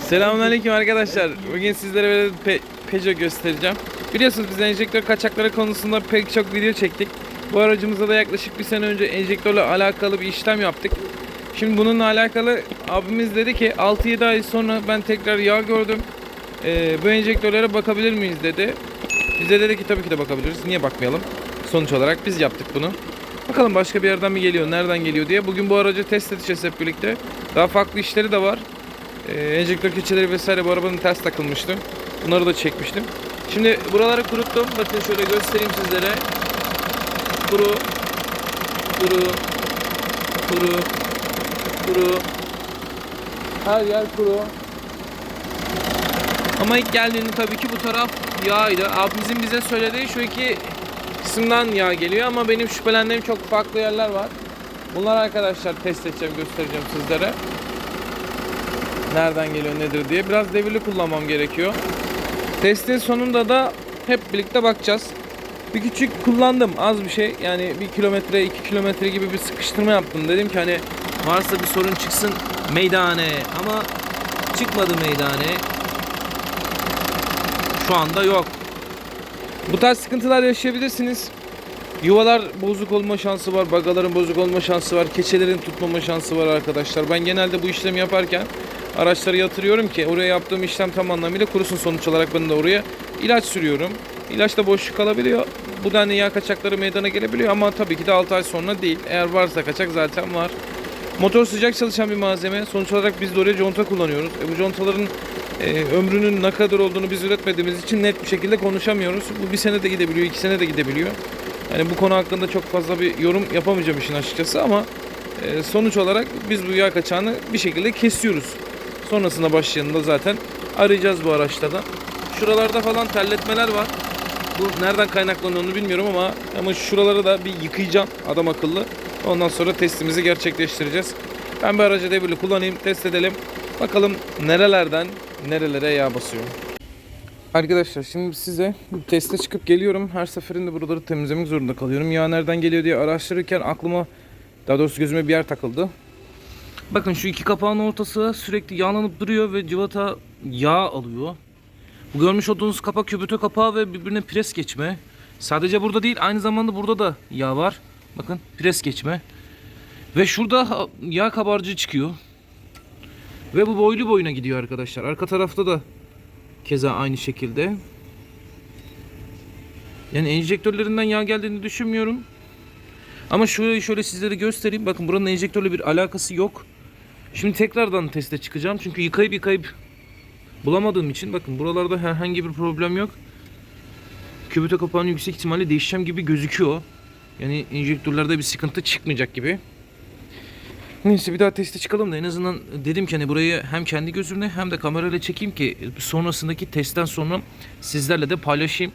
Selamünaleyküm arkadaşlar. Bugün sizlere böyle Pe- Peugeot göstereceğim. Biliyorsunuz biz enjektör kaçakları konusunda pek çok video çektik. Bu aracımıza da yaklaşık bir sene önce enjektörle alakalı bir işlem yaptık. Şimdi bununla alakalı abimiz dedi ki 6-7 ay sonra ben tekrar yağ gördüm. Ee, bu enjektörlere bakabilir miyiz dedi. Biz de dedik ki tabii ki de bakabiliriz. Niye bakmayalım? Sonuç olarak biz yaptık bunu. Bakalım başka bir yerden mi geliyor, nereden geliyor diye. Bugün bu aracı test edeceğiz hep birlikte. Daha farklı işleri de var. Ee, enjektör keçeleri vesaire bu arabanın ters takılmıştı. Bunları da çekmiştim. Şimdi buraları kuruttum. Bakın şöyle göstereyim sizlere. Kuru, kuru, kuru, kuru. Her yer kuru. Ama ilk geldiğinde tabii ki bu taraf yağydı. Abimizin bize söylediği şu iki kısımdan yağ geliyor ama benim şüphelendiğim çok farklı yerler var. Bunlar arkadaşlar test edeceğim, göstereceğim sizlere nereden geliyor nedir diye. Biraz devirli kullanmam gerekiyor. Testin sonunda da hep birlikte bakacağız. Bir küçük kullandım az bir şey. Yani bir kilometre iki kilometre gibi bir sıkıştırma yaptım. Dedim ki hani varsa bir sorun çıksın meydane ama çıkmadı meydane. Şu anda yok. Bu tarz sıkıntılar yaşayabilirsiniz. Yuvalar bozuk olma şansı var, bagaların bozuk olma şansı var, keçelerin tutmama şansı var arkadaşlar. Ben genelde bu işlemi yaparken araçları yatırıyorum ki oraya yaptığım işlem tam anlamıyla kurusun sonuç olarak ben de oraya ilaç sürüyorum. İlaçta boşluk kalabiliyor. Bu denli yağ kaçakları meydana gelebiliyor ama tabii ki de 6 ay sonra değil. Eğer varsa kaçak zaten var. Motor sıcak çalışan bir malzeme. Sonuç olarak biz de oraya conta kullanıyoruz. E bu contaların e, ömrünün ne kadar olduğunu biz üretmediğimiz için net bir şekilde konuşamıyoruz. Bu bir sene de gidebiliyor, iki sene de gidebiliyor. Yani bu konu hakkında çok fazla bir yorum yapamayacağım işin açıkçası ama e, sonuç olarak biz bu yağ kaçağını bir şekilde kesiyoruz. Sonrasında başlayanında zaten arayacağız bu araçta da. Şuralarda falan terletmeler var. Bu nereden kaynaklandığını bilmiyorum ama ama şuraları da bir yıkayacağım adam akıllı. Ondan sonra testimizi gerçekleştireceğiz. Ben bir aracı devirli kullanayım, test edelim. Bakalım nerelerden nerelere yağ basıyor. Arkadaşlar şimdi size teste çıkıp geliyorum. Her seferinde buraları temizlemek zorunda kalıyorum. Yağ nereden geliyor diye araştırırken aklıma daha doğrusu gözüme bir yer takıldı. Bakın şu iki kapağın ortası sürekli yağlanıp duruyor ve civata yağ alıyor. Bu görmüş olduğunuz kapak kübütö kapağı ve birbirine pres geçme. Sadece burada değil aynı zamanda burada da yağ var. Bakın pres geçme. Ve şurada yağ kabarcığı çıkıyor. Ve bu boylu boyuna gidiyor arkadaşlar. Arka tarafta da keza aynı şekilde. Yani enjektörlerinden yağ geldiğini düşünmüyorum. Ama şöyle şöyle sizlere göstereyim. Bakın buranın enjektörle bir alakası yok. Şimdi tekrardan teste çıkacağım. Çünkü yıkayıp yıkayıp bulamadığım için bakın buralarda herhangi bir problem yok. Kübüte kapağının yüksek ihtimalle değişeceğim gibi gözüküyor. Yani enjektörlerde bir sıkıntı çıkmayacak gibi. Neyse bir daha teste çıkalım da en azından dedim ki hani burayı hem kendi gözümle hem de kamerayla çekeyim ki sonrasındaki testten sonra sizlerle de paylaşayım.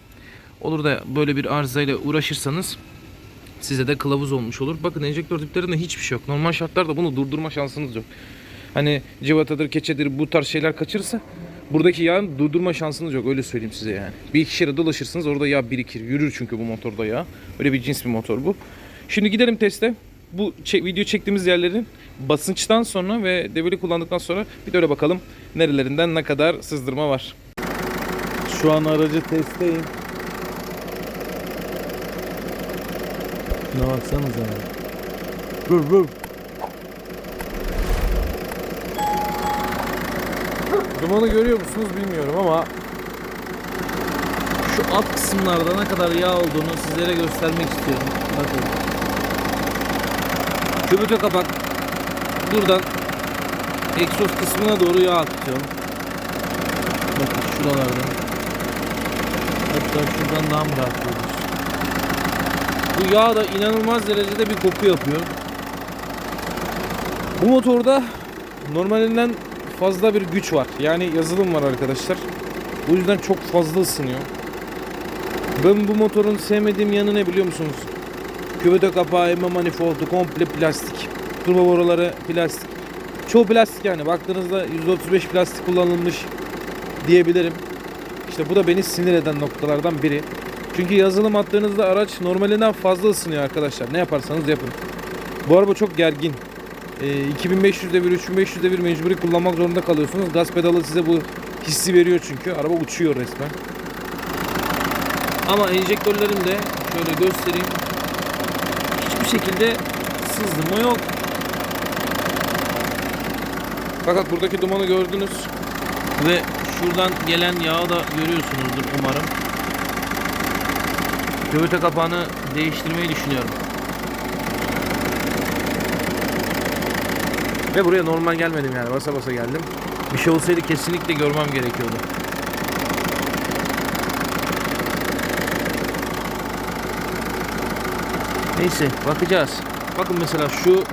Olur da böyle bir arızayla uğraşırsanız size de kılavuz olmuş olur. Bakın enjektör diplerinde hiçbir şey yok. Normal şartlarda bunu durdurma şansınız yok. Hani civatadır, keçedir bu tarz şeyler kaçırırsa buradaki yağın durdurma şansınız yok. Öyle söyleyeyim size yani. Bir iki kere dolaşırsınız orada yağ birikir. Yürür çünkü bu motorda yağ. Öyle bir cins bir motor bu. Şimdi gidelim teste. Bu video çektiğimiz yerlerin basınçtan sonra ve deviri kullandıktan sonra bir de öyle bakalım nerelerinden ne kadar sızdırma var. Şu an aracı testteyim. Şuna baksanıza. Vur vur. Dumanı görüyor musunuz bilmiyorum ama şu alt kısımlarda ne kadar yağ olduğunu sizlere göstermek istiyorum. Bakın. Kübüte kapak buradan egzoz kısmına doğru yağ akıtıyor. Bakın şuralardan. Hatta şuradan daha mı rahat? Bu yağ da inanılmaz derecede bir koku yapıyor. Bu motorda normalinden fazla bir güç var. Yani yazılım var arkadaşlar. Bu yüzden çok fazla ısınıyor. Ben bu motorun sevmediğim yanı ne biliyor musunuz? Küvete kapağı, emme manifoldu komple plastik. Turbo boruları plastik. Çoğu plastik yani. Baktığınızda %35 plastik kullanılmış diyebilirim. İşte bu da beni sinir eden noktalardan biri. Çünkü yazılım attığınızda araç normalinden fazla ısınıyor arkadaşlar. Ne yaparsanız yapın. Bu araba çok gergin. e, 2500 devir, 3500 devir mecburi kullanmak zorunda kalıyorsunuz. Gaz pedalı size bu hissi veriyor çünkü. Araba uçuyor resmen. Ama enjektörlerin de şöyle göstereyim. Hiçbir şekilde sızdırma yok. Fakat buradaki dumanı gördünüz. Ve şuradan gelen yağı da görüyorsunuzdur umarım. Göbete kapağını değiştirmeyi düşünüyorum. Ve buraya normal gelmedim yani basa basa geldim. Bir şey olsaydı kesinlikle görmem gerekiyordu. Neyse bakacağız. Bakın mesela şu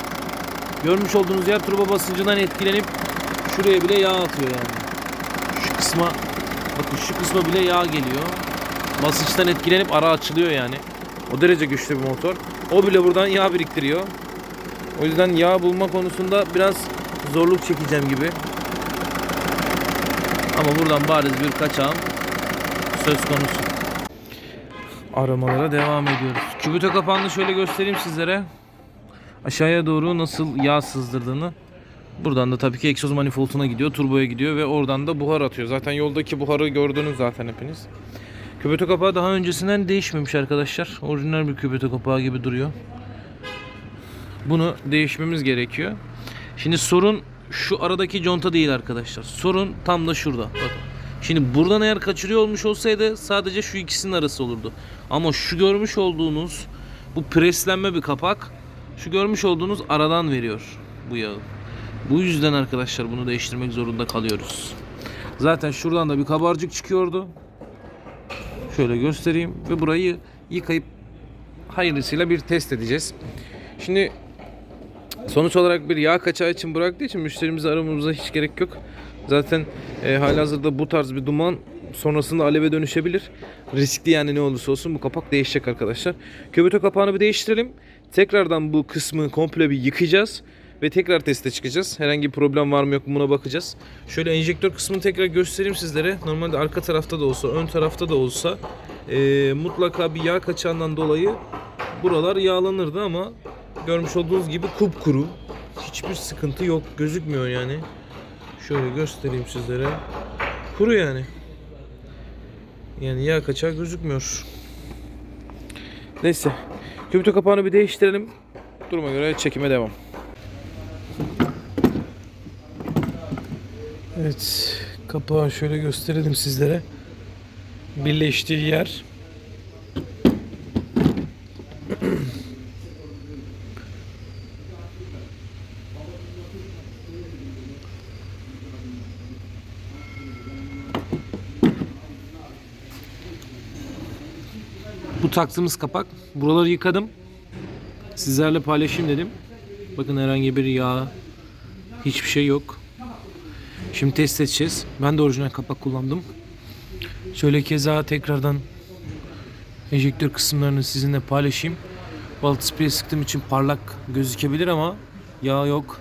görmüş olduğunuz yer turbo basıncından etkilenip şuraya bile yağ atıyor yani. Şu kısma bakın şu kısma bile yağ geliyor. Basınçtan etkilenip ara açılıyor yani. O derece güçlü bir motor. O bile buradan yağ biriktiriyor. O yüzden yağ bulma konusunda biraz zorluk çekeceğim gibi. Ama buradan bariz bir kaçağım söz konusu. Aramalara devam ediyoruz. Kübüte kapağını şöyle göstereyim sizlere. Aşağıya doğru nasıl yağ sızdırdığını. Buradan da tabii ki egzoz manifolduna gidiyor, turboya gidiyor ve oradan da buhar atıyor. Zaten yoldaki buharı gördünüz zaten hepiniz. Kübüte kapağı daha öncesinden değişmemiş arkadaşlar. Orijinal bir kübüte kapağı gibi duruyor. Bunu değişmemiz gerekiyor. Şimdi sorun şu aradaki conta değil arkadaşlar. Sorun tam da şurada. Bakın. Şimdi buradan eğer kaçırıyor olmuş olsaydı sadece şu ikisinin arası olurdu. Ama şu görmüş olduğunuz bu preslenme bir kapak. Şu görmüş olduğunuz aradan veriyor bu yağı. Bu yüzden arkadaşlar bunu değiştirmek zorunda kalıyoruz. Zaten şuradan da bir kabarcık çıkıyordu. Şöyle göstereyim ve burayı yıkayıp hayırlısıyla bir test edeceğiz. Şimdi sonuç olarak bir yağ kaçağı için bıraktığı için müşterimizi aramamıza hiç gerek yok. Zaten e, halihazırda bu tarz bir duman sonrasında aleve dönüşebilir. Riskli yani ne olursa olsun bu kapak değişecek arkadaşlar. Köbüte kapağını bir değiştirelim. Tekrardan bu kısmı komple bir yıkayacağız ve tekrar teste çıkacağız. Herhangi bir problem var mı yok mu buna bakacağız. Şöyle enjektör kısmını tekrar göstereyim sizlere. Normalde arka tarafta da olsa, ön tarafta da olsa e, mutlaka bir yağ kaçağından dolayı buralar yağlanırdı ama görmüş olduğunuz gibi kupkuru. Hiçbir sıkıntı yok. Gözükmüyor yani. Şöyle göstereyim sizlere. Kuru yani. Yani yağ kaçağı gözükmüyor. Neyse. Kübüte kapağını bir değiştirelim. Duruma göre çekime devam. Evet. Kapağı şöyle gösterelim sizlere. Birleştiği yer. Bu taktığımız kapak. Buraları yıkadım. Sizlerle paylaşayım dedim. Bakın herhangi bir yağ, hiçbir şey yok. Şimdi test edeceğiz. Ben de orijinal kapak kullandım. Şöyle keza tekrardan enjektör kısımlarını sizinle paylaşayım. Balta sprey sıktığım için parlak gözükebilir ama yağ yok.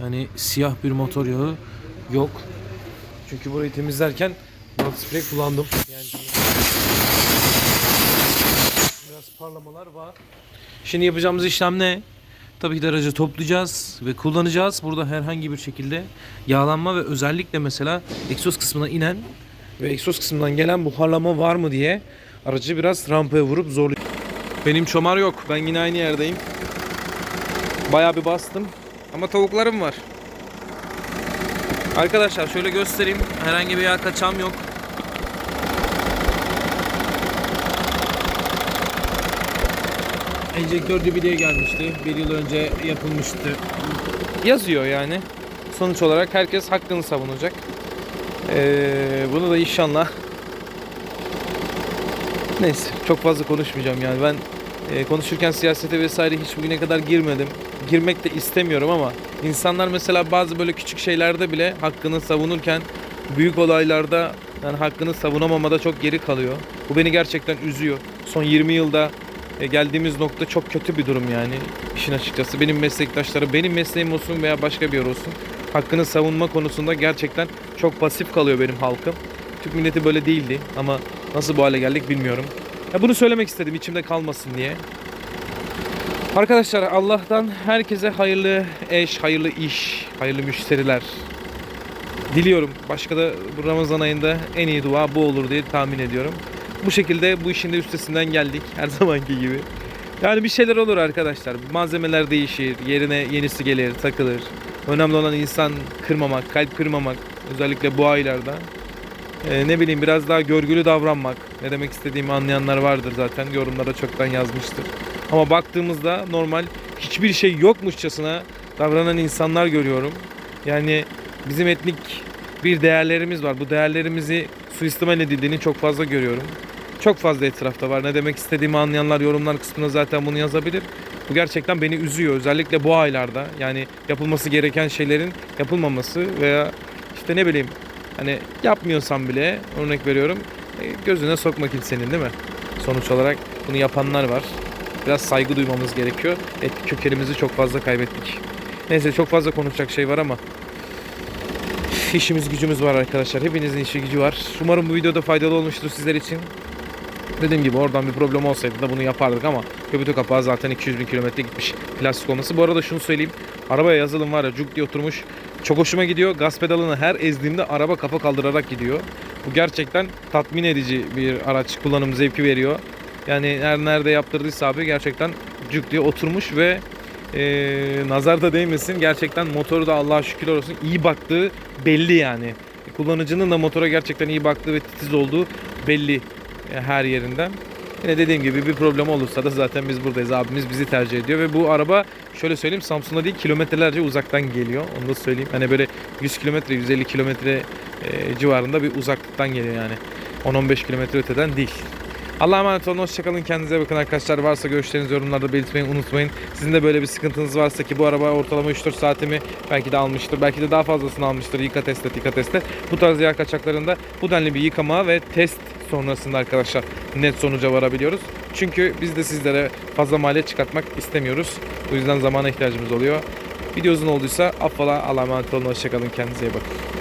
Yani siyah bir motor yağı yok. Çünkü burayı temizlerken balta sprey kullandım. Yani biraz parlamalar var. Şimdi yapacağımız işlem ne? Tabii ki de aracı toplayacağız ve kullanacağız. Burada herhangi bir şekilde yağlanma ve özellikle mesela egzoz kısmına inen ve egzoz kısmından gelen buharlama var mı diye aracı biraz rampaya vurup zorlayacağız. Benim çomar yok. Ben yine aynı yerdeyim. Bayağı bir bastım. Ama tavuklarım var. Arkadaşlar şöyle göstereyim. Herhangi bir yağ kaçam yok. Enjektör dibi diye gelmişti. Bir yıl önce yapılmıştı. Yazıyor yani. Sonuç olarak herkes hakkını savunacak. Ee, bunu da inşallah Neyse çok fazla konuşmayacağım yani ben e, konuşurken siyasete vesaire hiç bugüne kadar girmedim. Girmek de istemiyorum ama insanlar mesela bazı böyle küçük şeylerde bile hakkını savunurken büyük olaylarda yani hakkını savunamamada çok geri kalıyor. Bu beni gerçekten üzüyor. Son 20 yılda e, geldiğimiz nokta çok kötü bir durum yani işin açıkçası. Benim meslektaşlarım, benim mesleğim olsun veya başka bir yer olsun hakkını savunma konusunda gerçekten çok pasif kalıyor benim halkım. Türk milleti böyle değildi ama nasıl bu hale geldik bilmiyorum. Ya bunu söylemek istedim içimde kalmasın diye. Arkadaşlar Allah'tan herkese hayırlı eş, hayırlı iş, hayırlı müşteriler diliyorum. Başka da bu Ramazan ayında en iyi dua bu olur diye tahmin ediyorum. Bu şekilde bu işin de üstesinden geldik her zamanki gibi. Yani bir şeyler olur arkadaşlar. Malzemeler değişir, yerine yenisi gelir, takılır. Önemli olan insan kırmamak, kalp kırmamak. Özellikle bu aylarda. Ee, ne bileyim biraz daha görgülü davranmak. Ne demek istediğimi anlayanlar vardır zaten. Yorumlara çoktan yazmıştır. Ama baktığımızda normal hiçbir şey yokmuşçasına davranan insanlar görüyorum. Yani bizim etnik bir değerlerimiz var. Bu değerlerimizi suistimal edildiğini çok fazla görüyorum. Çok fazla etrafta var. Ne demek istediğimi anlayanlar yorumlar kısmına zaten bunu yazabilir. Bu gerçekten beni üzüyor. Özellikle bu aylarda. Yani yapılması gereken şeylerin yapılmaması veya işte ne bileyim hani yapmıyorsam bile örnek veriyorum e, gözüne sokma kimsenin değil mi? Sonuç olarak bunu yapanlar var. Biraz saygı duymamız gerekiyor. Etnik kökenimizi çok fazla kaybettik. Neyse çok fazla konuşacak şey var ama işimiz gücümüz var arkadaşlar. Hepinizin işi gücü var. Umarım bu videoda faydalı olmuştur sizler için. Dediğim gibi oradan bir problem olsaydı da bunu yapardık ama köpütü kapağı zaten 200 bin kilometre gitmiş plastik olması. Bu arada şunu söyleyeyim. Arabaya yazılım var ya cuk diye oturmuş. Çok hoşuma gidiyor. Gaz pedalını her ezdiğimde araba kafa kaldırarak gidiyor. Bu gerçekten tatmin edici bir araç kullanım zevki veriyor. Yani her nerede yaptırdıysa abi gerçekten cuk diye oturmuş ve eee nazar da değmesin. Gerçekten motoru da Allah'a şükürler olsun iyi baktığı belli yani. Kullanıcının da motora gerçekten iyi baktığı ve titiz olduğu belli e, her yerinden. Yine dediğim gibi bir problem olursa da zaten biz buradayız. Abimiz bizi tercih ediyor ve bu araba şöyle söyleyeyim Samsun'da değil kilometrelerce uzaktan geliyor. Onu da söyleyeyim. Hani böyle 100 kilometre 150 kilometre e, civarında bir uzaklıktan geliyor yani. 10-15 kilometre öteden değil. Allah'a emanet olun. Hoşçakalın. Kendinize bakın arkadaşlar. Varsa görüşlerinizi yorumlarda belirtmeyi unutmayın. Sizin de böyle bir sıkıntınız varsa ki bu araba ortalama 3-4 saatimi belki de almıştır. Belki de daha fazlasını almıştır. Yıka testte, yıka testte. Bu tarz yağ kaçaklarında bu denli bir yıkama ve test sonrasında arkadaşlar net sonuca varabiliyoruz. Çünkü biz de sizlere fazla maliyet çıkartmak istemiyoruz. Bu yüzden zamana ihtiyacımız oluyor. Video uzun olduysa affola. Allah'a emanet olun. Hoşçakalın. Kendinize iyi bakın.